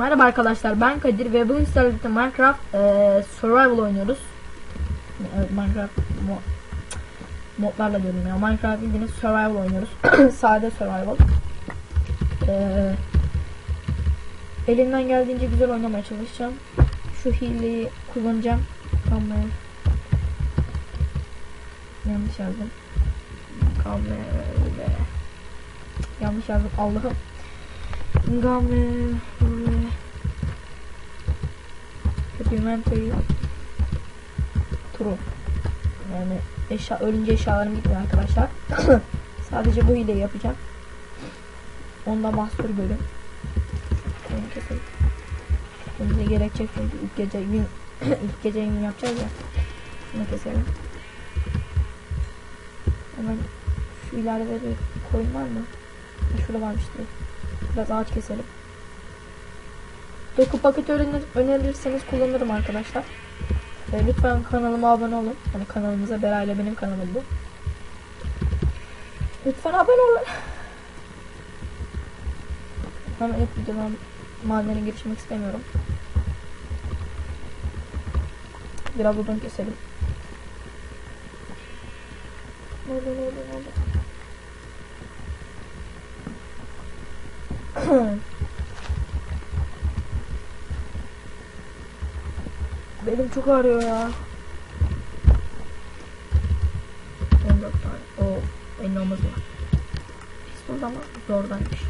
Merhaba arkadaşlar ben Kadir ve bugün sizlerle Minecraft eee, Survival oynuyoruz. Evet Minecraft mo modlarla diyorum ya. Minecraft bildiğiniz Survival oynuyoruz. Sade Survival. Eee, elimden geldiğince güzel oynamaya çalışacağım. Şu hileyi kullanacağım. Kamera. Yanlış yazdım. Kamera. Yanlış yazdım Allah'ım. Game Documentary True Yani eşya, ölünce eşyalarım gitmiyor arkadaşlar. Sadece bu hileyi yapacağım. Onda master bölüm. Bize gerekecek çünkü ilk gece gün ilk gece gün yapacağız ya. Bunu keselim. Hemen şu ileride bir koyun var mı? Şurada varmış diye Biraz ağaç keselim. Doku öğrenir, önerirseniz kullanırım arkadaşlar. E, lütfen kanalıma abone olun. Yani kanalımıza Bera ile benim kanalım bu. Lütfen abone olun. Hemen ilk videodan madene girişmek istemiyorum. Biraz odun keselim. Ne oldu ne oldu ne oldu? Çok ağrıyor ya. 14 tane. O benim omuz var. Pistol ama zordanmış.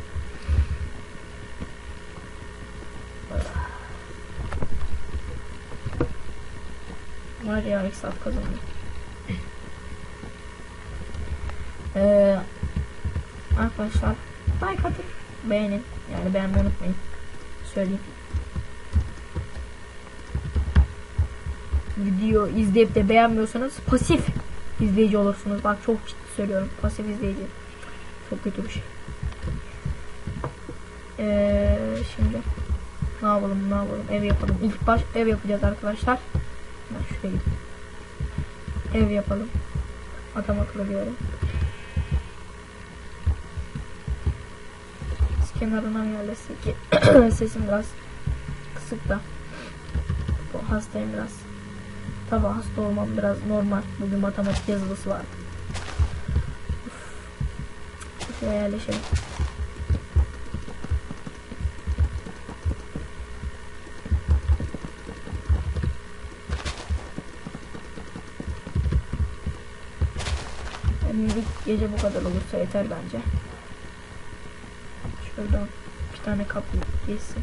Var ya hesap kazanıyor. Ee, arkadaşlar like atın beğenin yani beğenmeyi unutmayın söyleyeyim video izleyip de beğenmiyorsanız pasif izleyici olursunuz. Bak çok ciddi söylüyorum pasif izleyici. Çok kötü bir şey. Ee, şimdi ne yapalım ne yapalım? Ev yapalım. İlk baş ev yapacağız arkadaşlar. Ben şuraya gideyim. Ev yapalım. Adam akıllı diyorum. Kenarına yerleşsin ki sesim biraz kısık da. Bu hastayım biraz tabi hasta olmam biraz normal bugün matematik yazılısı Uf. şuraya yerleşelim ilk gece bu kadar olursa yeter bence Şuradan bir tane kapı geçsin.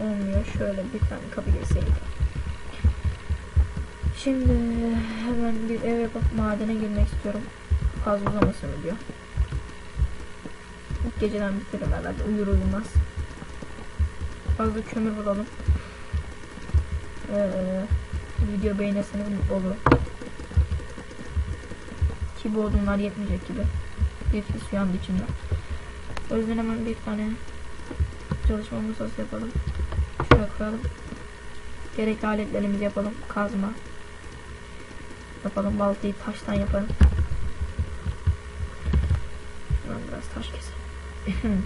Olmuyor. Şöyle bir tane kapı geçseydi. Şimdi hemen bir ev yapıp madene girmek istiyorum. Fazla uzamasın diyor. İlk geceden bitiririm herhalde. Uyur uyumaz. Fazla kömür bulalım. Ee, video beğenirseniz mutlu olurum. Ki bu odunlar yetmeyecek gibi bir his uyandı içimde. O yüzden hemen bir tane çalışma masası yapalım. Şuraya koyalım. Gerekli aletlerimizi yapalım. Kazma. Yapalım. Baltayı taştan yapalım. Ben biraz taş keselim.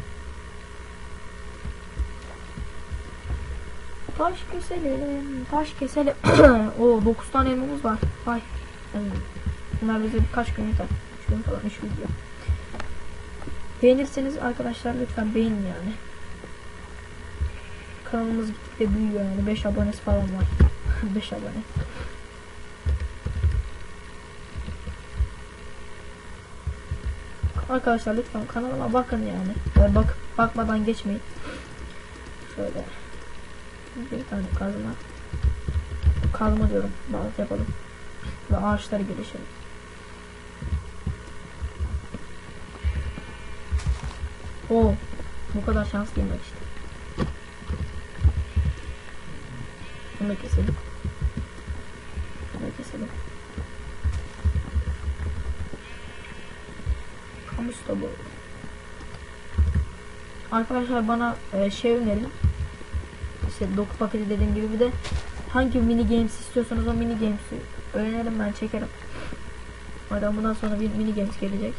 taş keselim. Taş keselim. o 9 tane elmamız var. Vay. Bunlar bize birkaç gün yeter. 3 gün falan 3 video. Beğenirseniz arkadaşlar lütfen beğenin yani. Kanalımız gittikçe büyüyor yani 5 abonesi falan var. 5 abone. Arkadaşlar lütfen kanalıma bakın yani. yani bak bakmadan geçmeyin. Şöyle bir tane kazma. Kazma diyorum. Balık yapalım. Ve ağaçları gelişelim. O bu kadar şanslıyım bak işte. Bunu da keselim. Bunu da keselim. Kamus tabu. Arkadaşlar bana e, şey önerin. İşte doku paketi dediğim gibi bir de hangi mini games istiyorsanız o mini games'i öğrenirim ben çekerim. Oradan bundan sonra bir mini games gelecek.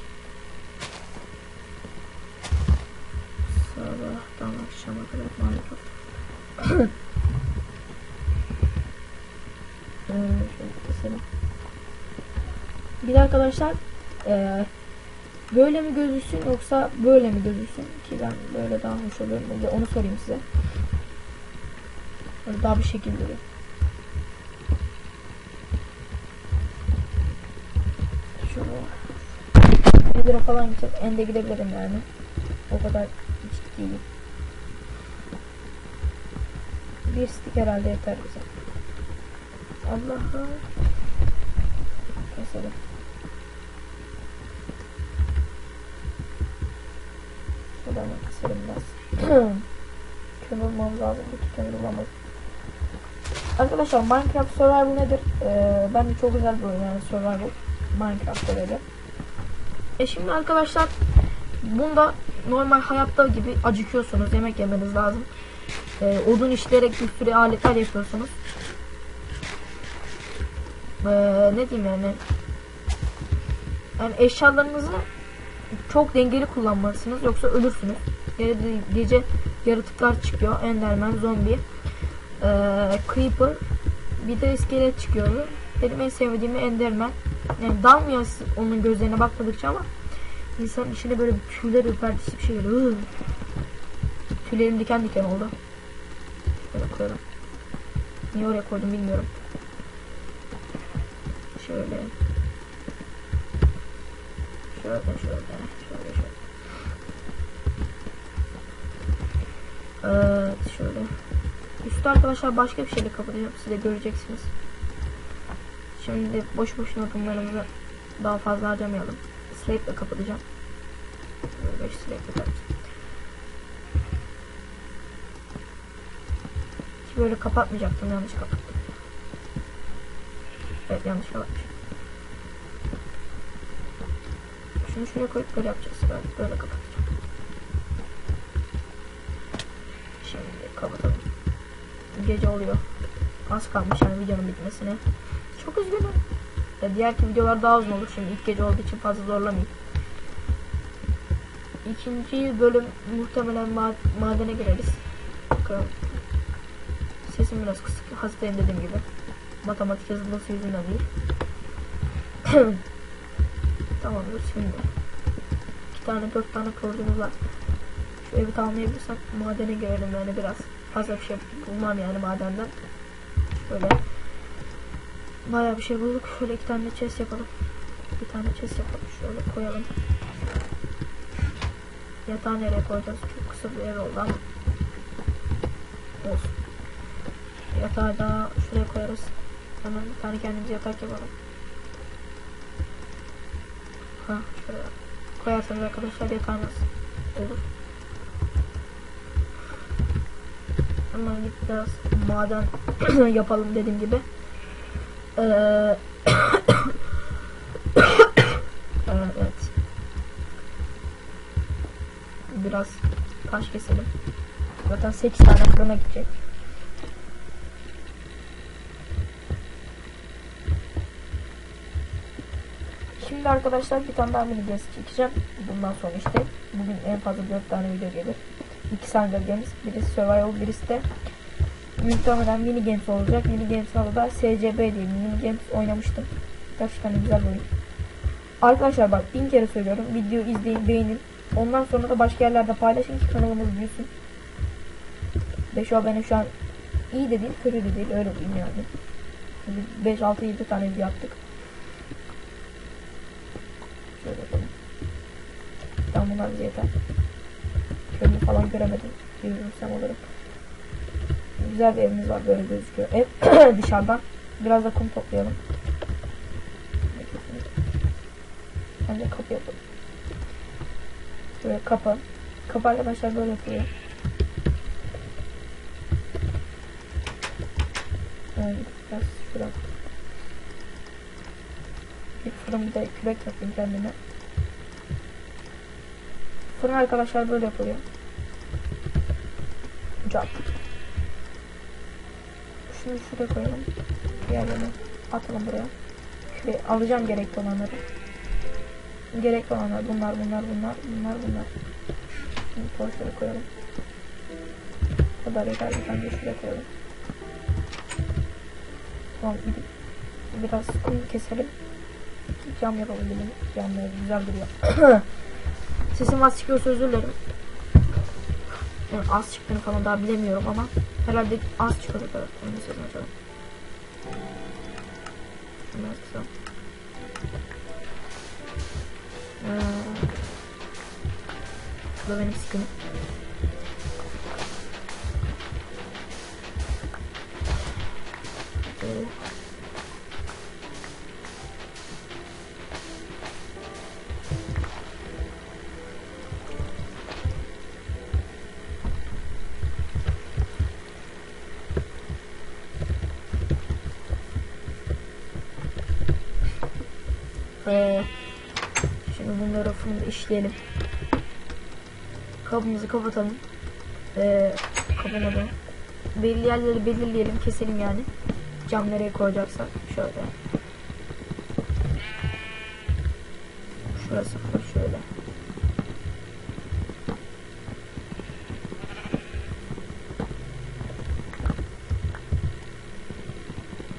Şöyle. Bir de arkadaşlar eee, böyle mi gözüksün yoksa böyle mi gözüksün ki ben böyle daha hoş oluyorum. De Onu sorayım size. Böyle daha bir şekil duruyor. Nedir'e falan gidecek. Ende gidebilirim yani. O kadar ciddiyim. Bir stick herhalde yeter bize. Allah'a keselim. Şuradan da keselim biraz. kömür bulmamız lazım. Bir kömür bulmamız. Arkadaşlar Minecraft Survival nedir? Ee, bence çok güzel bir oyun yani Survival. Minecraft'ta böyle. E şimdi arkadaşlar bunda normal hayatta gibi acıkıyorsunuz. Yemek yemeniz lazım. Ee, odun işleyerek bir sürü aletler yapıyorsunuz. Ee, ne diyeyim yani yani eşyalarınızı çok dengeli kullanmalısınız yoksa ölürsünüz. Gece, gece yaratıklar çıkıyor. Enderman, zombi, ee, creeper, bir de iskelet çıkıyor. Benim en sevmediğim Enderman. Yani dalmıyor onun gözlerine bakmadıkça ama insanın içine böyle bir tüyler ürpertisi bir şey geliyor. Tüylerim diken diken oldu. Şöyle koyalım. Niye oraya koydum bilmiyorum. Şöyle. Şöyle şöyle. Şöyle şöyle. Evet şöyle. Üstü arkadaşlar başka bir şeyle kapatacağım. Siz de göreceksiniz. Şimdi boş boşuna adımlarımızı daha fazla harcamayalım. Slate ile kapatacağım. Böyle 5 slate kapatacağım. Ki böyle kapatmayacaktım yanlış kapattım. Evet yanlış kapatmışım. Şunu şuraya koyup böyle yapacağız. Böyle, böyle kapatacağım. Şimdi kapatalım. Gece oluyor. Az kalmış yani videonun bitmesine. Çok üzgünüm. Ya diğerki videolar daha uzun olur şimdi ilk gece olduğu için fazla zorlamayayım. İkinci bölüm muhtemelen ma madene gireriz. Bakalım. Sesim biraz kısık. Hastayım dediğim gibi. Matematik yazılması yüzünden değil. Tamamdır şimdi. İki tane dört tane kılıcımız var. Şu evi tamamlayabilirsem madene girelim yani biraz. Fazla bir şey bulmam yani madenden. Böyle. Bayağı bir şey bulduk. Şöyle iki tane chest yapalım. Bir tane chest yapalım. Şöyle koyalım. Yatağı nereye koyacağız? Çok kısa bir ev oldu ama. Olsun. Yatağı da şuraya koyarız. Hemen bir tane kendimize yatak yapalım. Ha şuraya koyarsanız arkadaşlar yatağınız olur. Hemen git biraz maden yapalım dediğim gibi. Ee, evet. Biraz taş keselim. Zaten 8 tane fırına gidecek. Şimdi arkadaşlar bir tane daha mini games çekeceğim. Bundan sonra işte bugün en fazla 4 tane video gelir. İkisi Hunger Games, birisi Survival, birisi de muhtemelen mini games olacak. Mini games adı da SCB diye mini games oynamıştım. Gerçekten güzel bir oyun. Arkadaşlar bak bin kere söylüyorum. Videoyu izleyin, beğenin. Ondan sonra da başka yerlerde paylaşın ki kanalımız büyüsün. Ve şu an benim şu an iyi de değil, kötü de değil. Öyle diyeyim yani. 5-6-7 tane video yaptık. Şöyle yapalım. Bize yeter. Köylü falan göremedim. Yürürsem olurum. Güzel bir evimiz var böyle gözüküyor. Ev dışarıdan. Biraz da kum toplayalım. Bence kapı yapalım. Böyle kapı. Kapı arkadaşlar böyle yapıyor. Biraz şuradan. Bir fırın bir de kürek yapayım kendime. Fırın arkadaşlar böyle yapılıyor. Cap. Şunu şuraya koyalım. Diğerlerini atalım buraya. Şuraya alacağım gerekli olanları. Gerekli olanlar bunlar bunlar bunlar bunlar bunlar. Şimdi torçları koyalım. Bu kadar yeter. Bir tane şuraya koyalım. Tamam biraz kum keselim. Cam yapabilelim. Camlar güzel duruyor. Sesim az çıkıyorsa özür dilerim. Yani az çıktığını falan daha bilemiyorum ama herhalde az çıkıyordur. Evet, onu söyleyeyim acaba. Kısa. Ee, bu da benim sıkıntım. Şimdi bunları rafını da işleyelim. Kabımızı kapatalım. Ee, kapamadan. Belli yerleri belirleyelim, keselim yani. Cam nereye koyacaksak. Şöyle. Şurası şöyle.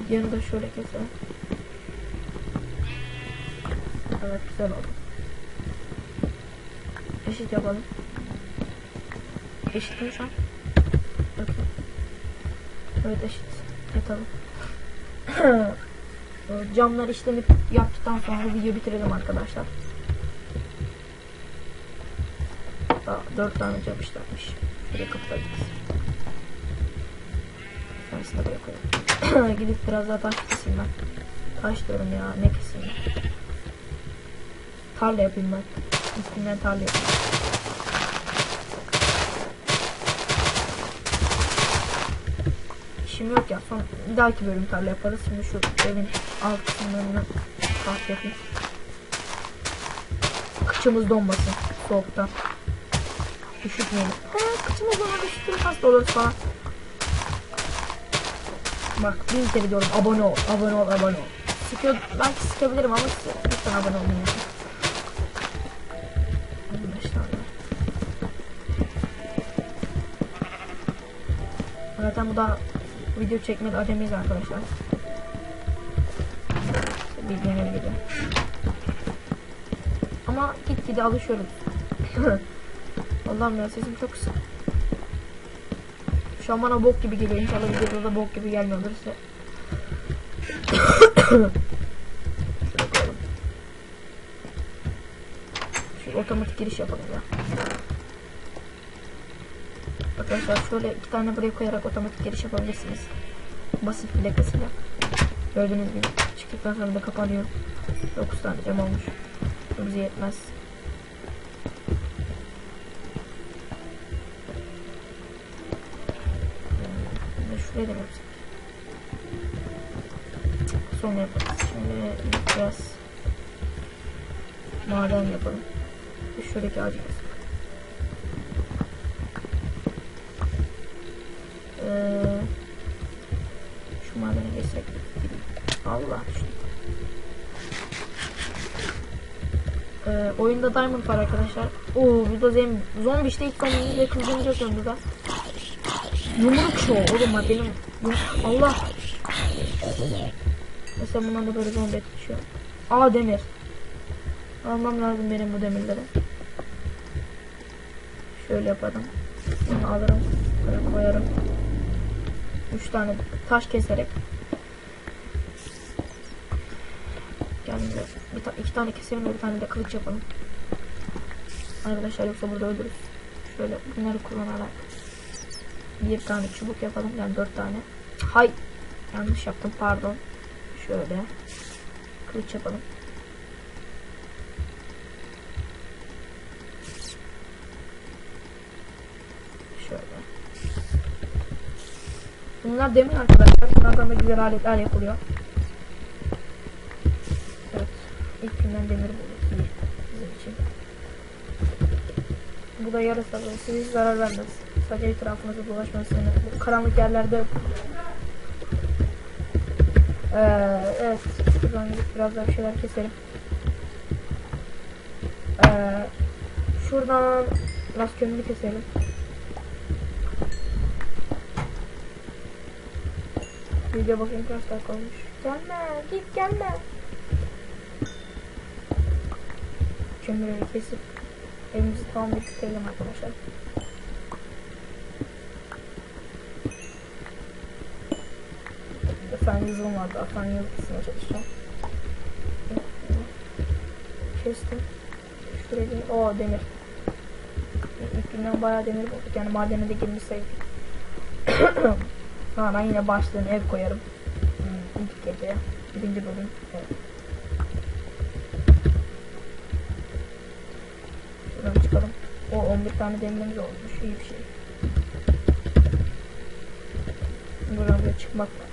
Yanı da şöyle keselim. Evet güzel oldu. Eşit yapalım. Eşit mi şu an? Bakın. Evet eşit. Yatalım. Evet, Camlar işlenip yaptıktan sonra video bitirelim arkadaşlar. Daha dört tane cam işlenmiş. Şuraya kapatabiliriz. Tanesini buraya koyalım. Gidip biraz daha taş keseyim ben. Taş diyorum ya ne keseyim. Tarla yapayım ben. Üstünden tarla yapayım. İşim yok ya. Son bir dahaki bölüm tarla yaparız. Şimdi şu evin alt kısımlarını taht yapayım. Kıçımız donmasın soğuktan. Üşütmeyelim. Ha, kıçımız donar üşütür hasta oluruz falan. Bak bin kere abone ol, abone ol, abone ol. Sıkıyor, belki sıkabilirim ama lütfen abone olun. Zaten bu da video çekmede acemiyiz arkadaşlar. Bildiğiniz gibi. Ama gitgide alışıyoruz. Allah'ım ya sesim çok kısa. Şu an bana bok gibi geliyor. İnşallah videoda da bok gibi gelmiyordur size. Şu otomatik giriş yapalım ya. Arkadaşlar şöyle iki tane buraya koyarak otomatik giriş yapabilirsiniz. Basit plakasıyla. Gördüğünüz gibi çıktıktan sonra da kapanıyor. 9 tane cam olmuş. Bu bize yetmez. Ee, Şuraya da yapsak? Sonra yaparız. Şimdi biraz maden yapalım. Şuradaki ağacı keselim. Düştü. Ee, oyunda diamond var arkadaşlar. Oo burada zem zombi işte ilk zombimiz ve kızgınca burada. Yumruk şu oğlum ha benim Allah. Mesela bundan da böyle zombi düşüyor. Aa demir. Almam lazım benim bu demirleri. Şöyle yaparım. Bunu alırım. Böyle koyarım. Üç tane taş keserek. Kendimize bir ta iki tane keselim ve bir tane de kılıç yapalım. Arkadaşlar yoksa burada ölürüz. Şöyle bunları kullanarak bir tane çubuk yapalım. Yani dört tane. Hay yanlış yaptım pardon. Şöyle kılıç yapalım. Şöyle. Bunlar demir arkadaşlar. Bunlardan da güzel aletler yapılıyor. Evet. İlk günden demir. İyi. Bizim için. Bu da yarasa size hiç zarar vermez. Sadece etrafınızda dolaşmasını. Karanlık yerlerde ee, evet. Şuradan gidip biraz daha bir şeyler keselim. Ee, şuradan biraz kömürü keselim. Video bakayım kaç dakika olmuş. Gelme git gelme. Kömürleri kesip evimizi tamam bitirelim arkadaşlar. Efendim yazılım vardı. Efendim yazılısına çalışacağım. Kestim. Bir... Oo demir. İlk günden bayağı demir bulduk. Yani madene de girmiş ha ben yine başlığını ev koyarım. Hmm, ilk gece. Birinci bölüm. Evet. Şuradan çıkalım. 11 tane demirimiz olmuş. İyi bir şey. Buradan çıkmak var.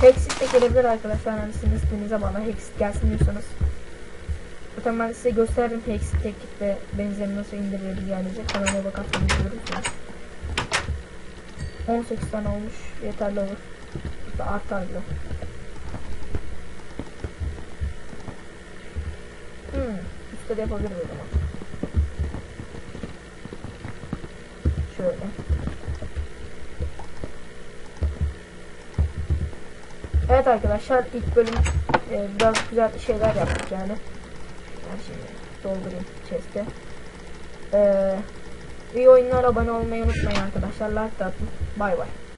Hexit de gelebilir arkadaşlar. Yani sizin isteğinize bağlı. Hexit gelsin diyorsanız. Zaten ben size gösterdim Hexit teknik ve benzerini nasıl indirebileceğinizi. Kanalıma bakarsanız görürsünüz. 18 tane olmuş. Yeterli olur. Artar bile. Hmm. Üstte de yapabiliriz o. Şöyle. Evet arkadaşlar ilk bölüm e, biraz güzel şeyler yaptık yani. Her şeyi doldurayım chest'e. Ee, iyi oyunlar abone olmayı unutmayın arkadaşlar. Like atın. Bay bay.